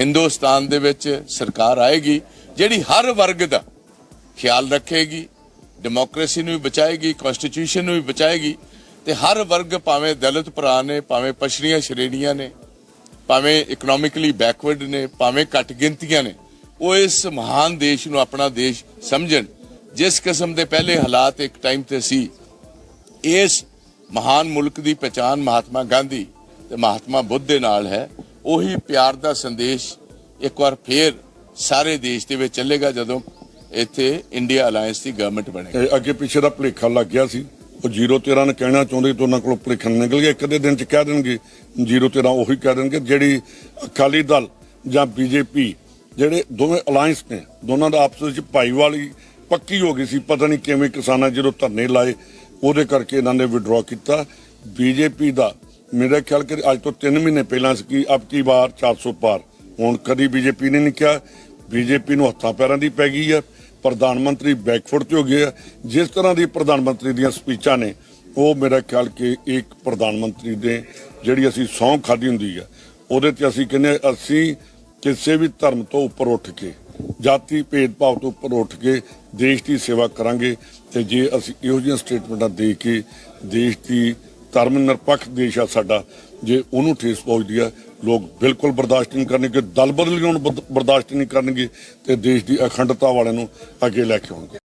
ਹਿੰਦੁਸਤਾਨ ਦੇ ਵਿੱਚ ਸਰਕਾਰ ਆਏਗੀ, ਜਿਹੜੀ ਹਰ ਵਰਗ ਦਾ ਖਿਆਲ ਰੱਖੇਗੀ ਡੈਮੋਕ੍ਰੇਸੀ ਨੂੰ ਵੀ ਬਚਾਏਗੀ ਕਨਸਟੀਟਿਊਸ਼ਨ ਨੂੰ ਵੀ ਬਚਾਏਗੀ, ਤੇ ਹਰ ਵਰਗ ਭਾਵੇਂ ਦਲਿਤ ਭਰਾ ਨੇ, ਭਾਵੇਂ ਪਛੜੀਆਂ ਸ਼੍ਰੇਣੀਆਂ ਨੇ, ਭਾਵੇਂ ਇਕਨੋਮਿਕਲੀ ਬੈਕਵਰਡ ਨੇ, ਭਾਵੇਂ ਘੱਟ ਗਿਣਤੀਆਂ ਨੇ, ਉਹ ਇਸ ਮਹਾਨ ਦੇਸ਼ ਨੂੰ ਆਪਣਾ ਦੇਸ਼ ਸਮਝਣ। ਜਿਸ ਕਿਸਮ ਦੇ ਪਹਿਲੇ ਹਾਲਾਤ ਇੱਕ ਟਾਈਮ ਤੇ ਸੀ, ਇਸ ਮਹਾਨ ਮੁਲਕ ਦੀ ਪਛਾਣ ਮਹਾਤਮਾ ਗਾਂਧੀ ਤੇ ਮਹਾਤਮਾ ਬੁੱਧ ਦੇ ਨਾਲ ਹੈ ਉਹੀ ਪਿਆਰ ਦਾ ਸੰਦੇਸ਼ ਇੱਕ ਵਾਰ ਫੇਰ ਸਾਰੇ ਦੇਸ਼ ਦੇ ਵਿੱਚ ਚੱਲੇਗਾ ਜਦੋਂ ਇੱਥੇ ਇੰਡੀਆ ਅਲਾਈਅੰਸ ਦੀ ਗਵਰਨਮੈਂਟ ਬਣੇਗੀ। ਅੱਗੇ ਪਿੱਛੇ ਦਾ ਭੁਲੇਖਾ ਲੱਗ ਗਿਆ ਸੀ। ਉਹ 013 ਨੇ ਕਹਿਣਾ ਚਾਹੁੰਦੇ ਤੇ ਉਹਨਾਂ ਕੋਲੋਂ ਭੁਲੇਖਾ ਨਿਕਲ ਗਿਆ। ਇੱਕ ਅੱਧੇ ਦਿਨ ਚ ਕਹਿ ਦੇਣਗੇ 013 ਉਹੀ ਕਹਿ ਦੇਣਗੇ। ਜਿਹੜੀ ਅਕਾਲੀ ਦਲ ਜਾਂ ਬੀਜੇਪੀ ਜਿਹੜੇ ਦੋਵੇਂ ਅਲਾਈਅੰਸ ਨੇ, ਦੋਨਾਂ ਦਾ ਆਪਸ ਵਿੱਚ ਭਾਈਵਾਲੀ ਪੱਕੀ ਹੋ ਗਈ ਸੀ। ਪਤਾ ਨਹੀਂ ਕਿਵੇਂ ਕਿਸਾਨਾਂ ਜਦੋਂ ਧਰਨੇ ਲਾਏ, ਉਹਦੇ ਕਰਕੇ ਇਹਨਾਂ ਨੇ ਵਿਡਰਾਅ ਕੀਤਾ। ਬੀਜੇਪੀ ਦਾ ਮੇਰਾ ਖਿਆਲ ਕਿ ਅੱਜ ਤੋਂ 3 ਮਹੀਨੇ ਪਹਿਲਾਂ ਸੀ ਕਿ ਅਬ ਕੀ ਵਾਰ 400 ਪਾਰ। ਹੁਣ ਕਦੀ ਬੀਜੇਪੀ ਨੇ ਨਹੀਂ ਕਿਹਾ। ਬੀਜੇਪੀ ਨੂੰ ਹੱਥਾਂ ਪੈਰਾਂ ਦੀ ਪੈ ਗਈ ਹੈ ਪ੍ਰਧਾਨ ਮੰਤਰੀ ਬੈਕਫੁੱਟ ਤੇ ਹੋ ਗਏ ਆ। ਜਿਸ ਤਰ੍ਹਾਂ ਦੀ ਪ੍ਰਧਾਨ ਮੰਤਰੀ ਦੀਆਂ ਸਪੀਚਾਂ ਨੇ, ਉਹ ਮੇਰਾ ਖਿਆਲ ਕਿ ਇੱਕ ਪ੍ਰਧਾਨ ਮੰਤਰੀ ਦੇ ਜਿਹੜੀ ਅਸੀਂ ਸਹੁੰ ਖਾਦੀ ਹੁੰਦੀ ਆ, ਉਹਦੇ ਤੇ ਅਸੀਂ ਕਹਿੰਦੇ ਅਸੀਂ ਕਿਸੇ ਵੀ ਧਰਮ ਤੋਂ ਉੱਪਰ ਉੱਠ ਕੇ, ਜਾਤੀ ਭੇਦਭਾਵ ਤੋਂ ਉੱਪਰ ਉੱਠ ਕੇ ਦੇਸ਼ ਦੀ ਸੇਵਾ ਕਰਾਂਗੇ ਤੇ ਜੇ ਅਸੀਂ ਇਹੋ ਜਿਹੀਆਂ ਸਟੇਟਮੈਂਟਾਂ ਦੇ ਕੇ ਦੇਸ਼ ਦੀ ਧਰਮ ਨਿਰਪੱਖ ਦੇਸ਼ ਆ ਸਾਡਾ, ਜੇ ਉਹਨੂੰ ਠੇਸ ਪਹੁੰਚਦੀ ਆ, ਲੋਕ ਬਿਲਕੁਲ ਬਰਦਾਸ਼ਤ ਨਹੀਂ ਕਰਨਗੇ, ਦਲ ਬਦਲੀਆਂ ਨੂੰ ਬਰਦਾਸ਼ਤ ਨਹੀਂ ਕਰਨਗੇ ਤੇ ਦੇਸ਼ ਦੀ ਅਖੰਡਤਾ ਵਾਲਿਆਂ ਨੂੰ ਅੱਗੇ ਲੈ ਕੇ ਆਉਣਗੇ।